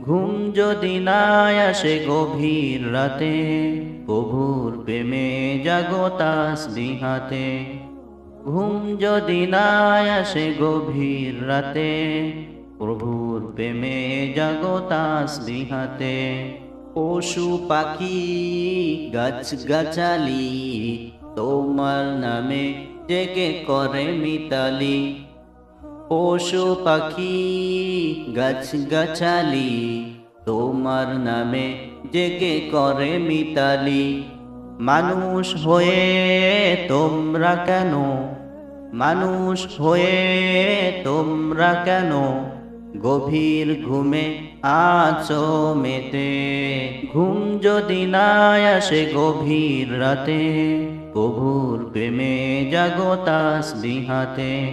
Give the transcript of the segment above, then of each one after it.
ঘুম যদি না আসে গভীর রাতে, প্রভুর প্রেমে জাগতাস বিহাতে ঘুম যদি না আসে গভীর রাতে, প্রভুর প্রেমে জাগতাস বিহাতে পশু পাখি, গাছ গাছালি, তোমার নামে জেগে করে মিতালি। পশু পাখি, গাছ গাছালি, তোমার নামে জেগে করে মিতালি। মানুষ হয়ে তোমরা কেন? মানুষ হয়ে তোমরা কেন? গভীর ঘুমে আছো মেতে। ঘুম যদি না আসে গভীর রাতে, প্রভুর প্রেমে জাগতাস বিহাতে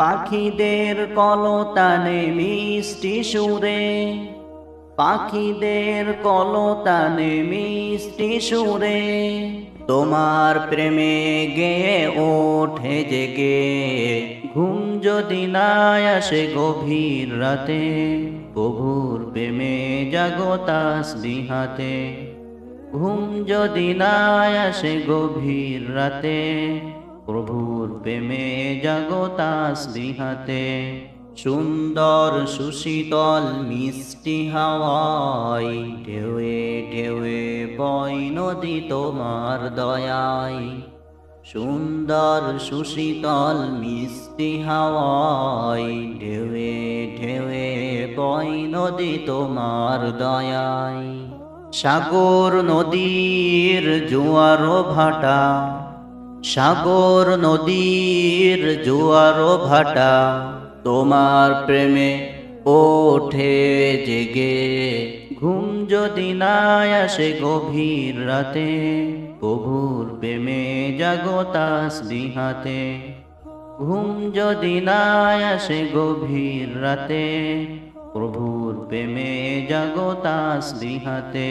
পাখিদের কলতানে মিষ্টি সুরে, পাখিদের কলতানে মিষ্টি সুরে, তোমার প্রেমে গে ওঠে জেগে, ঘুম যদি না আসে গভীর রাতে, প্রভুর প্রেমে জাগতাস বিহাতে ঘুম যদি না আসে গভীর রাতে প্রভুর প্রেমে জাগতাস বিহাতে সুন্দর সুশীতল মিষ্টি হাওয়াই ঢেউয়ে ঢেউয়ে বয় নদী তোমার দয়াই সুন্দর সুশীতল মিষ্টি হাওয়াই ঢেউয়ে ঢেউয়ে বয় নদী তোমার দয়াই সাগর নদীর জোয়ারো ভাটা সাগর নদীর জোয়ারো ভাটা, তোমার প্রেমে ওঠে জেগে। ঘুম যদি না আসে গভীর রাতে, প্রভুর প্রেমে জাগতাস বিহাতে ঘুম যদি না আসে গভীর রাতে, প্রভুর প্রেমে জাগতাস বিহাতে